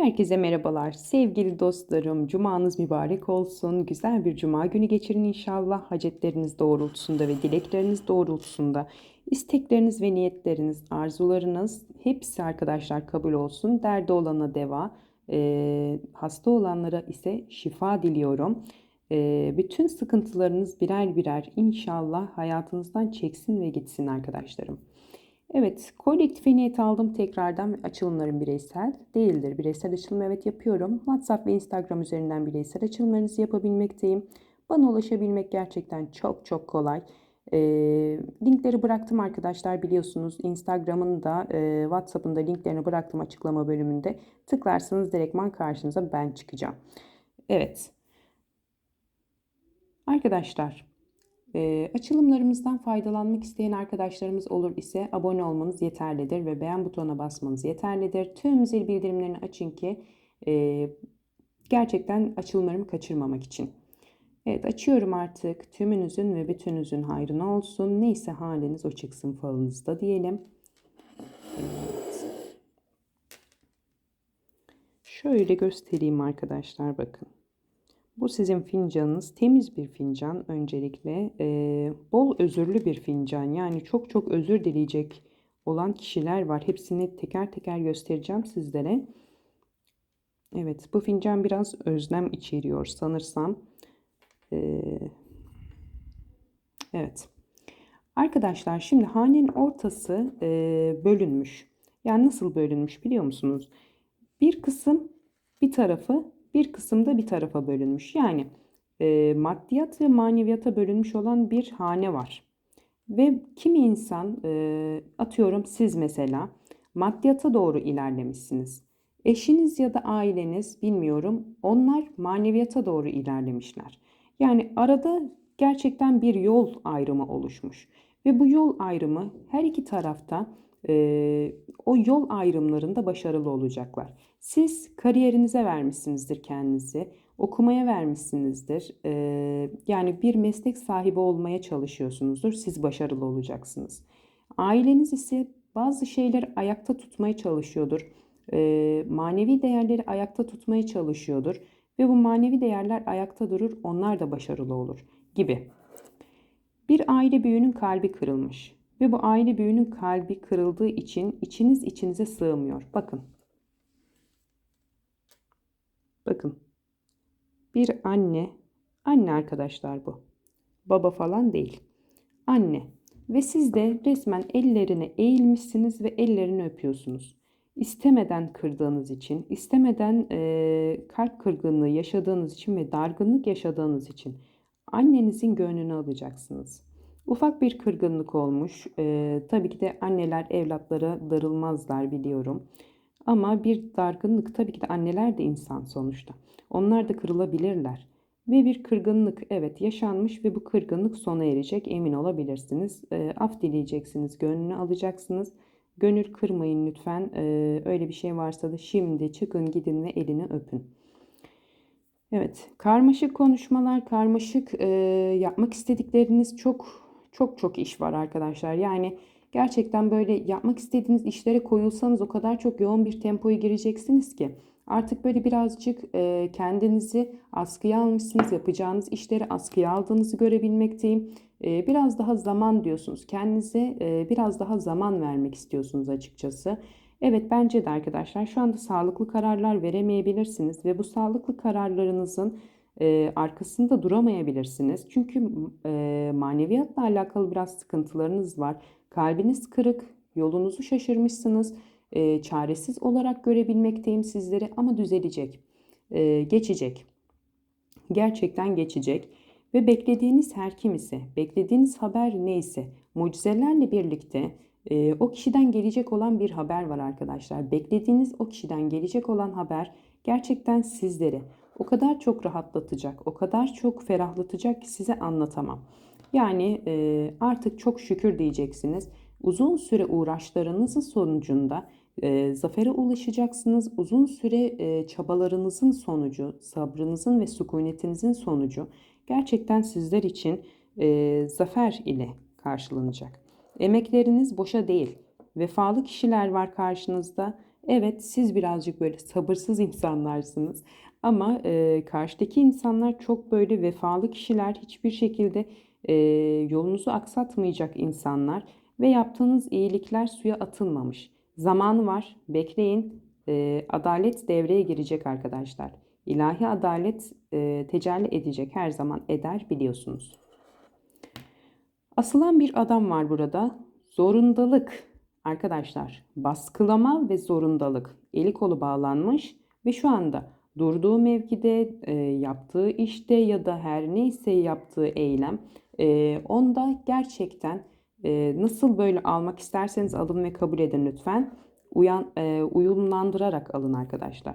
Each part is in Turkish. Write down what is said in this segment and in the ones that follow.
Herkese merhabalar. Sevgili dostlarım, cumanız mübarek olsun. Güzel bir cuma günü geçirin inşallah. Hacetleriniz doğrultusunda ve dilekleriniz doğrultusunda istekleriniz ve niyetleriniz, arzularınız hepsi arkadaşlar kabul olsun. Derdi olana deva, e, hasta olanlara ise şifa diliyorum. E, bütün sıkıntılarınız birer birer inşallah hayatınızdan çeksin ve gitsin arkadaşlarım. Evet, kolektife niyet aldım tekrardan. Açılımlarım bireysel değildir. Bireysel açılım evet yapıyorum. WhatsApp ve Instagram üzerinden bireysel açılımlarınızı yapabilmekteyim. Bana ulaşabilmek gerçekten çok çok kolay. E, linkleri bıraktım arkadaşlar biliyorsunuz. Instagram'ın da e, WhatsApp'ın da linklerini bıraktım açıklama bölümünde. Tıklarsanız direktman karşınıza ben çıkacağım. Evet. Arkadaşlar e, açılımlarımızdan faydalanmak isteyen arkadaşlarımız olur ise abone olmanız yeterlidir ve beğen butonuna basmanız yeterlidir. Tüm zil bildirimlerini açın ki e, gerçekten açılımlarımı kaçırmamak için. Evet açıyorum artık. Tümünüzün ve bütünüzün hayrına olsun. Neyse haliniz o çıksın falınızda diyelim. Evet. Şöyle göstereyim arkadaşlar bakın. Bu sizin fincanınız temiz bir fincan öncelikle e, bol özürlü bir fincan yani çok çok özür dileyecek olan kişiler var. Hepsini teker teker göstereceğim sizlere. Evet bu fincan biraz özlem içeriyor sanırsam. Ee, evet. Arkadaşlar şimdi hanenin ortası e, bölünmüş. Yani nasıl bölünmüş biliyor musunuz? Bir kısım bir tarafı bir kısımda bir tarafa bölünmüş. Yani e, maddiyat ve maneviyata bölünmüş olan bir hane var. Ve kimi insan e, atıyorum siz mesela maddiyata doğru ilerlemişsiniz. Eşiniz ya da aileniz bilmiyorum onlar maneviyata doğru ilerlemişler. Yani arada gerçekten bir yol ayrımı oluşmuş. Ve bu yol ayrımı her iki tarafta o yol ayrımlarında başarılı olacaklar. Siz kariyerinize vermişsinizdir kendinizi, okumaya vermişsinizdir. Yani bir meslek sahibi olmaya çalışıyorsunuzdur. Siz başarılı olacaksınız. Aileniz ise bazı şeyleri ayakta tutmaya çalışıyordur. Manevi değerleri ayakta tutmaya çalışıyordur. Ve bu manevi değerler ayakta durur, onlar da başarılı olur gibi. Bir aile büyüğünün kalbi kırılmış. Ve bu aile büyüğünün kalbi kırıldığı için içiniz içinize sığmıyor. Bakın. Bakın. Bir anne, anne arkadaşlar bu. Baba falan değil. Anne. Ve siz de resmen ellerine eğilmişsiniz ve ellerini öpüyorsunuz. İstemeden kırdığınız için, istemeden e, kalp kırgınlığı yaşadığınız için ve dargınlık yaşadığınız için annenizin gönlünü alacaksınız. Ufak bir kırgınlık olmuş. Ee, tabii ki de anneler evlatlara darılmazlar biliyorum. Ama bir dargınlık tabii ki de anneler de insan sonuçta. Onlar da kırılabilirler. Ve bir kırgınlık evet yaşanmış ve bu kırgınlık sona erecek emin olabilirsiniz. E, af dileyeceksiniz, gönlünü alacaksınız. Gönül kırmayın lütfen. E, öyle bir şey varsa da şimdi çıkın gidin ve elini öpün. Evet, karmaşık konuşmalar, karmaşık e, yapmak istedikleriniz çok çok çok iş var arkadaşlar. Yani gerçekten böyle yapmak istediğiniz işlere koyulsanız o kadar çok yoğun bir tempoya gireceksiniz ki artık böyle birazcık e, kendinizi askıya almışsınız. Yapacağınız işleri askıya aldığınızı görebilmekteyim. E, biraz daha zaman diyorsunuz. Kendinize e, biraz daha zaman vermek istiyorsunuz açıkçası. Evet bence de arkadaşlar şu anda sağlıklı kararlar veremeyebilirsiniz ve bu sağlıklı kararlarınızın e, arkasında duramayabilirsiniz. Çünkü e, maneviyatla alakalı biraz sıkıntılarınız var. Kalbiniz kırık, yolunuzu şaşırmışsınız. E, çaresiz olarak görebilmekteyim sizleri ama düzelecek, e, geçecek. Gerçekten geçecek. Ve beklediğiniz her kim ise, beklediğiniz haber neyse, mucizelerle birlikte e, o kişiden gelecek olan bir haber var arkadaşlar. Beklediğiniz o kişiden gelecek olan haber gerçekten sizleri o kadar çok rahatlatacak, o kadar çok ferahlatacak ki size anlatamam. Yani e, artık çok şükür diyeceksiniz. Uzun süre uğraşlarınızın sonucunda e, zafere ulaşacaksınız. Uzun süre e, çabalarınızın sonucu, sabrınızın ve sükunetinizin sonucu gerçekten sizler için e, zafer ile karşılanacak. Emekleriniz boşa değil. Vefalı kişiler var karşınızda Evet, siz birazcık böyle sabırsız insanlarsınız. Ama e, karşıdaki insanlar çok böyle vefalı kişiler, hiçbir şekilde e, yolunuzu aksatmayacak insanlar ve yaptığınız iyilikler suya atılmamış. Zamanı var, bekleyin. E, adalet devreye girecek arkadaşlar. İlahi adalet e, tecelli edecek her zaman eder biliyorsunuz. Asılan bir adam var burada. Zorundalık arkadaşlar. Baskılama ve zorundalık. Eli kolu bağlanmış ve şu anda durduğu mevkide, e, yaptığı işte ya da her neyse yaptığı eylem e, onda gerçekten e, nasıl böyle almak isterseniz alın ve kabul edin lütfen. Uyan, e, uyumlandırarak alın arkadaşlar.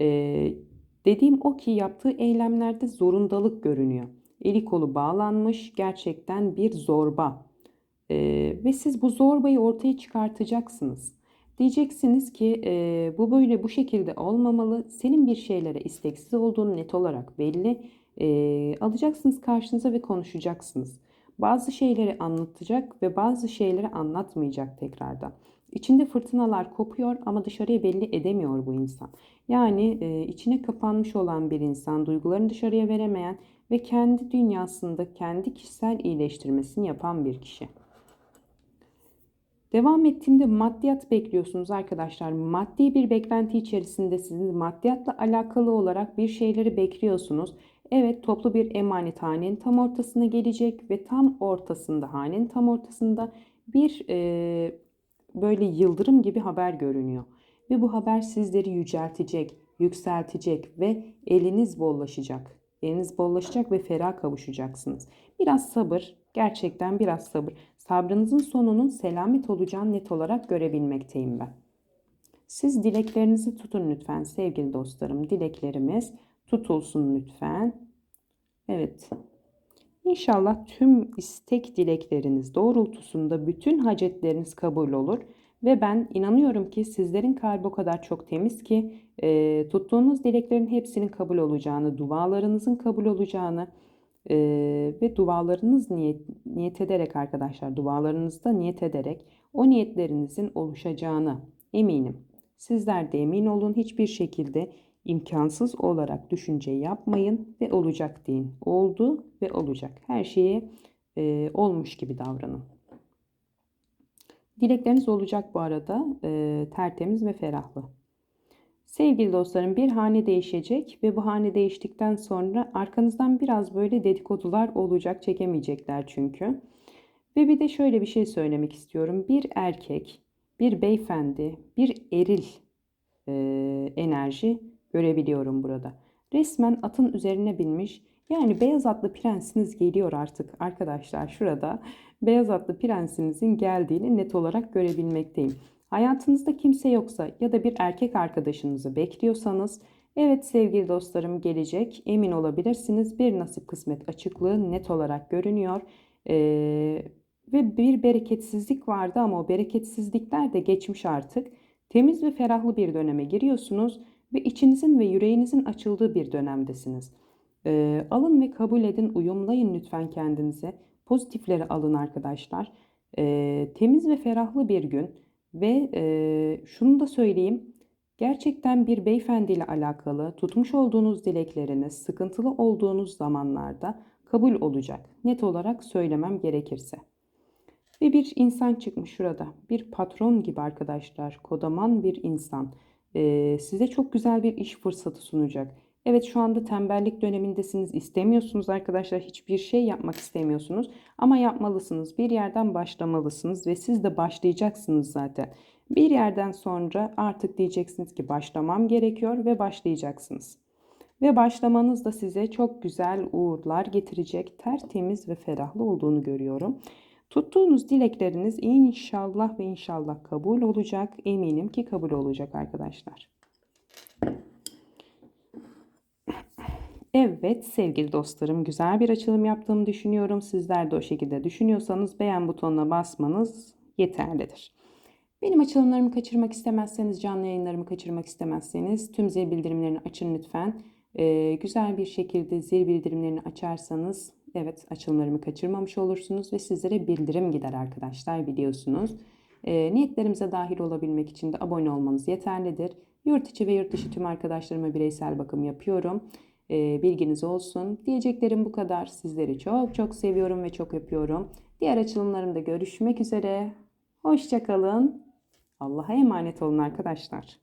E, dediğim o ki yaptığı eylemlerde zorundalık görünüyor. Eli kolu bağlanmış gerçekten bir zorba. E, ve siz bu zorbayı ortaya çıkartacaksınız. Diyeceksiniz ki e, bu böyle bu şekilde olmamalı. Senin bir şeylere isteksiz olduğunu net olarak belli. E, alacaksınız karşınıza ve konuşacaksınız. Bazı şeyleri anlatacak ve bazı şeyleri anlatmayacak tekrardan. İçinde fırtınalar kopuyor ama dışarıya belli edemiyor bu insan. Yani e, içine kapanmış olan bir insan, duygularını dışarıya veremeyen ve kendi dünyasında kendi kişisel iyileştirmesini yapan bir kişi. Devam ettiğimde maddiyat bekliyorsunuz arkadaşlar. Maddi bir beklenti içerisindesiniz. Maddiyatla alakalı olarak bir şeyleri bekliyorsunuz. Evet toplu bir emanet hanenin tam ortasına gelecek ve tam ortasında hanenin tam ortasında bir e, böyle yıldırım gibi haber görünüyor. Ve bu haber sizleri yüceltecek, yükseltecek ve eliniz bollaşacak. Eliniz bollaşacak ve ferah kavuşacaksınız. Biraz sabır, gerçekten biraz sabır. Sabrınızın sonunun selamet olacağını net olarak görebilmekteyim ben. Siz dileklerinizi tutun lütfen sevgili dostlarım. Dileklerimiz tutulsun lütfen. Evet. İnşallah tüm istek dilekleriniz doğrultusunda bütün hacetleriniz kabul olur. Ve ben inanıyorum ki sizlerin kalbi o kadar çok temiz ki e, tuttuğunuz dileklerin hepsinin kabul olacağını, dualarınızın kabul olacağını, e, ve dualarınız niyet, niyet ederek arkadaşlar dualarınızda niyet ederek o niyetlerinizin oluşacağını eminim. Sizler de emin olun hiçbir şekilde imkansız olarak düşünce yapmayın ve olacak deyin. Oldu ve olacak. Her şeye e, olmuş gibi davranın. Dilekleriniz olacak bu arada e, tertemiz ve ferahlı. Sevgili dostlarım bir hane değişecek ve bu hane değiştikten sonra arkanızdan biraz böyle dedikodular olacak çekemeyecekler çünkü. Ve bir de şöyle bir şey söylemek istiyorum. Bir erkek, bir beyefendi, bir eril e, enerji görebiliyorum burada. Resmen atın üzerine binmiş. Yani beyaz atlı prensiniz geliyor artık arkadaşlar şurada. Beyaz atlı prensinizin geldiğini net olarak görebilmekteyim. Hayatınızda kimse yoksa ya da bir erkek arkadaşınızı bekliyorsanız evet sevgili dostlarım gelecek emin olabilirsiniz bir nasip kısmet açıklığı net olarak görünüyor. Ee, ve bir bereketsizlik vardı ama o bereketsizlikler de geçmiş artık. Temiz ve ferahlı bir döneme giriyorsunuz ve içinizin ve yüreğinizin açıldığı bir dönemdesiniz. Ee, alın ve kabul edin, uyumlayın lütfen kendinize. Pozitifleri alın arkadaşlar. Ee, temiz ve ferahlı bir gün ve e, şunu da söyleyeyim. Gerçekten bir beyefendiyle alakalı tutmuş olduğunuz dilekleriniz sıkıntılı olduğunuz zamanlarda kabul olacak. Net olarak söylemem gerekirse. Ve bir insan çıkmış şurada. Bir patron gibi arkadaşlar. Kodaman bir insan. Ee, size çok güzel bir iş fırsatı sunacak. Evet şu anda tembellik dönemindesiniz. istemiyorsunuz arkadaşlar. Hiçbir şey yapmak istemiyorsunuz. Ama yapmalısınız. Bir yerden başlamalısınız ve siz de başlayacaksınız zaten. Bir yerden sonra artık diyeceksiniz ki başlamam gerekiyor ve başlayacaksınız. Ve başlamanız da size çok güzel uğurlar getirecek, tertemiz ve ferahlı olduğunu görüyorum. Tuttuğunuz dilekleriniz inşallah ve inşallah kabul olacak. Eminim ki kabul olacak arkadaşlar. Evet sevgili dostlarım güzel bir açılım yaptığımı düşünüyorum. Sizler de o şekilde düşünüyorsanız beğen butonuna basmanız yeterlidir. Benim açılımlarımı kaçırmak istemezseniz, canlı yayınlarımı kaçırmak istemezseniz tüm zil bildirimlerini açın lütfen. Ee, güzel bir şekilde zil bildirimlerini açarsanız evet açılımlarımı kaçırmamış olursunuz ve sizlere bildirim gider arkadaşlar biliyorsunuz. E, niyetlerimize dahil olabilmek için de abone olmanız yeterlidir. Yurt içi ve yurt dışı tüm arkadaşlarıma bireysel bakım yapıyorum. E, bilginiz olsun. Diyeceklerim bu kadar. Sizleri çok çok seviyorum ve çok öpüyorum. Diğer açılımlarımda görüşmek üzere. Hoşçakalın. Allah'a emanet olun arkadaşlar.